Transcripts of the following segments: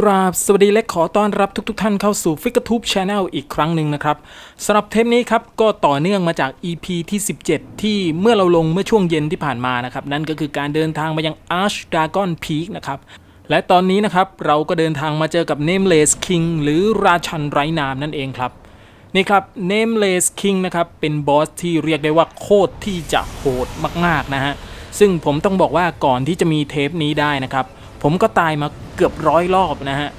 กราบสวัสดีและขอต้อนรับทุกๆทท่านเข้าสู่ f i g u r t u b e Channel อีกครั้งหนึ่งนะครับสำหรับเทปนี้ครับก็ต่อเนื่องมาจาก EP ที่ 17 ที่เมื่อเราลงเมื่อช่วงเย็นที่ผ่านมานะครับ นั่นก็คือการเดินทางมายัง Arch Dragon Peak นะครับ และตอนนี้นะครับเราก็เดินทางมาเจอกับ Nameless King หรือราชันไร้นามนั่นเองครับ นี่ครับ Nameless King นะครับเป็นบอสที่เรียกได้ว่าโคตรที่จะโหดมากๆนะฮะซึ่งผมต้องบอกว่าก่อนที่จะมีเทปนี้ได้นะครับ ผมก็ตายมาเกือบร้อยรอบนะฮะ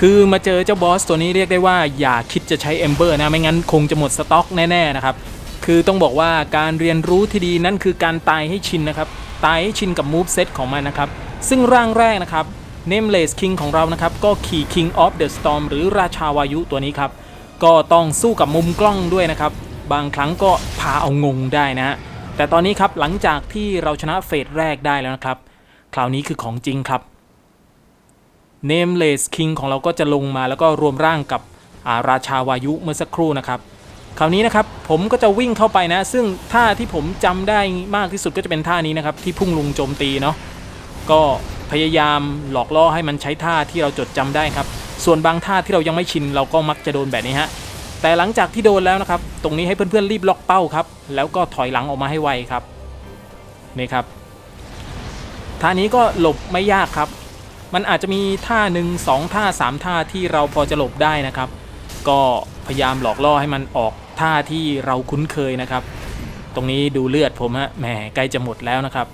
คือมาเจอเจ้าบอสตัวนี้เรียกได้ว่าอย่าคิดจะใช้เอมเบอร์นะ ไม่งั้นคงจะหมดสต็อกแน่ๆนะครับ คือต้องบอกว่าการเรียนรู้ที่ดีนั่นคือการตายให้ชินนะครับ ตายให้ชินกับมูฟเซตของมันนะครับ ซึ่งร่างแรกนะครับ Nameless King ของเรานะครับ ก็ขี่ King of the Storm หรือราชาวายุตัวนี้ครับ ก็ต้องสู้กับมุมกล้องด้วยนะครับ บางครั้งก็พาเอางงได้นะฮะแต่ตอนนี้ครับหลังจากที่เราชนะเฟสแรกได้แล้วนะครับ คราวนี้คือของจริงครับ Nameless King ของเราก็จะลงมาแล้วก็รวมร่างกับาราชาวายุเมื่อสักครู่นะครับคราวนี้นะครับผมก็จะวิ่งเข้าไปนะ ซึ่งท่าที่ผมจำได้มากที่สุดก็จะเป็นท่านี้นะครับที่พุ่งลุงโจมตีเนาะก็พยายามหลอกล่อให้มันใช้ท่าที่เราจดจำได้ครับ ส่วนบางท่าที่เรายังไม่ชินเราก็มักจะโดนแบบนี้ฮะแต่หลังจากที่โดนแล้วนะครับ ตรงนี้ให้เพื่อนๆรีบล็อกเป้าครับ แล้วก็ถอยหลังออกมาให้ไวครับนี่ครับท่านี้ก็หลบไม่ยากครับ มันอาจจะมีท่าหนึ่งสองท่าสามท่าที่เราพอจะหลบได้นะครับ ก็พยายามหลอกล่อให้มันออกท่าที่เราคุ้นเคยนะครับ ตรงนี้ดูเลือดผมฮะแหมใกล้จะหมดแล้วนะครับ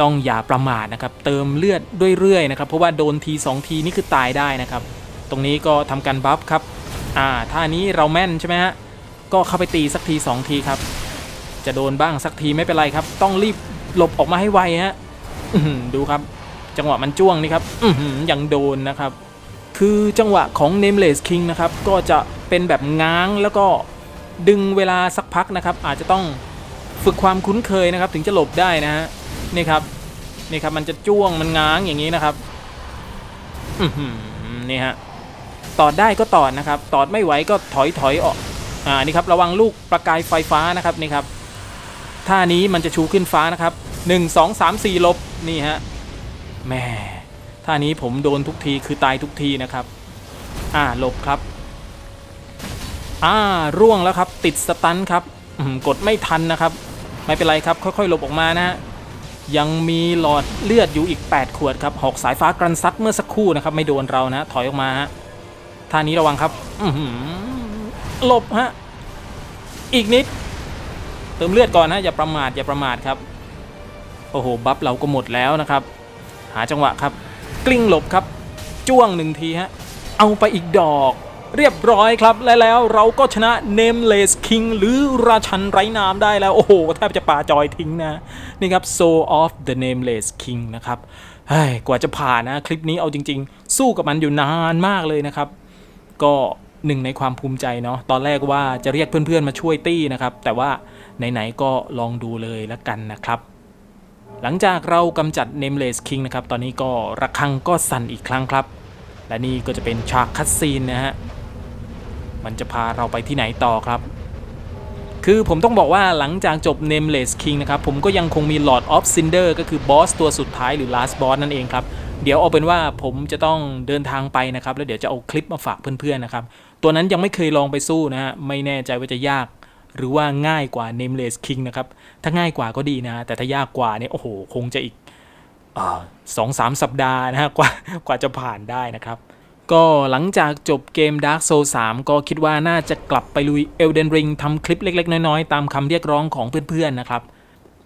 ต้องอย่าประมาทนะครับ เติมเลือดด้วยเรื่อยนะครับ เพราะว่าโดนทีสองทีนี่คือตายได้นะครับ ตรงนี้ก็ทำการบัฟครับ อ่าท่านี้เราแม่นใช่ไหมฮะก็เข้าไปตีสักทีสองทีครับ จะโดนบ้างสักทีไม่เป็นไรครับ ต้องรีบหลบออกมาให้ไวฮะดูครับ จังหวะมันจ้วงนี่ครับอืยังโดนนะครับ คือจังหวะของ Nameless King นะครับ ก็จะเป็นแบบง้างแล้วก็ดึงเวลาสักพักนะครับ อาจจะต้องฝึกความคุ้นเคยนะครับ ถึงจะหลบได้นะฮะนี่ครับนี่ครับมันจะจ้วงมันง้างอย่างนี้นะครับอืนี่ฮะตอดได้ก็ตอดนะครับ ตอดไม่ไหวก็ถอยถอยออกอ่านี่ครับระวังลูกประกายไฟฟ้านะครับนี่ครับท่านี้มันจะชูขึ้นฟ้านะครับ 1 2 3 4ลบนี่ฮะ แม่ท่านี้ผมโดนทุกทีคือตายทุกทีนะครับ อ่าหลบครับ อ่าร่วงแล้วครับ ติดสตันครับกดไม่ทันนะครับ ไม่เป็นไรครับ ค่อยๆหลบออกมานะฮะยังมีหลอดเลือดอยู่อีก 8 ขวดครับหอกสายฟ้ากรันซัดเมื่อสักครู่นะครับ ไม่โดนเรานะถอยออกมาฮะท่านี้ระวังครับหลบฮะอีกนิด เติมเลือดก่อนนะอย่าประมาทอย่าประมาทครับโอ้โหบัฟเราก็หมดแล้วนะครับ หาจังหวะครับ กลิ้งหลบครับ จ้วงหนึ่งทีฮะ เอาไปอีกดอก เรียบร้อยครับ และแล้วเราก็ชนะ Nameless King หรือราชันไร้นามได้แล้ว โอ้โห แทบจะปาจอยทิ้งนะ นี่ครับ Soul of the Nameless King นะครับเฮ้ยกว่าจะผ่านนะ คลิปนี้เอาจริง ๆ สู้กับมันอยู่นานมากเลยนะครับ ก็หนึ่งในความภูมิใจเนาะตอนแรกว่าจะเรียกเพื่อนๆมาช่วยตี้นะครับ แต่ว่าไหนๆก็ลองดูเลยละกันนะครับ หลังจากเรากำจัด Nameless King นะครับ ตอนนี้ก็ระฆังก็สั่นอีกครั้งครับ และนี่ก็จะเป็นฉากคัดซีนนะฮะ มันจะพาเราไปที่ไหนต่อครับ คือผมต้องบอกว่าหลังจากจบ Nameless King นะครับ ผมก็ยังคงมี Lord of Cinder ก็คือบอสตัวสุดท้ายหรือ Last Boss นั่นเองครับ เดี๋ยวเอาเป็นว่าผมจะต้องเดินทางไปนะครับ แล้วเดี๋ยวจะเอาคลิปมาฝากเพื่อนๆนะครับ ตัวนั้นยังไม่เคยลองไปสู้นะฮะ ไม่แน่ใจว่าจะยาก หรือว่าง่ายกว่า Nameless King นะครับ ถ้าง่ายกว่าก็ดีนะ แต่ถ้ายากกว่าเนี่ยโอ้โห คงจะอีกสองสามสัปดาห์นะฮะกว่ากว่าจะผ่านได้นะครับ ก็หลังจากจบเกม Dark Souls 3ก็คิดว่าน่าจะกลับไปลุย Elden Ring ทำคลิปเล็ก ๆ น้อย ๆ ตามคำเรียกร้องของเพื่อน ๆ นะครับ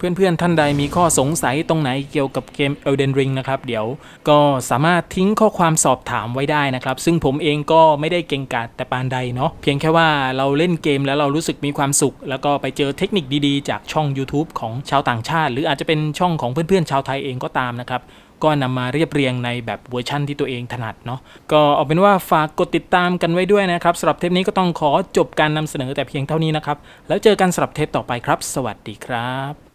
เพื่อนๆท่านใดมีข้อสงสัยตรงไหนเกี่ยวกับเกม Elden Ring นะครับ เดี๋ยวก็สามารถทิ้งข้อความสอบถามไว้ได้นะครับ ซึ่งผมเองก็ไม่ได้เก่งกาจแต่ปานใดเนาะเพียงแค่ว่าเราเล่นเกมแล้วเรารู้สึกมีความสุข แล้วก็ไปเจอเทคนิคดีๆ จากช่อง YouTube ของชาวต่างชาติ หรืออาจจะเป็นช่องของเพื่อนๆชาวไทยเองก็ตามนะครับก็นำมาเรียบเรียงในแบบเวอร์ชั่นที่ตัวเองถนัดเนาะก็เอาเป็นว่าฝากกดติดตามกันไว้ด้วยนะครับสำหรับเทปนี้ก็ต้องขอจบการนำเสนอแต่เพียงเท่านี้นะครับ แล้วเจอกันสำหรับเทปต่อไปครับ สวัสดีครับ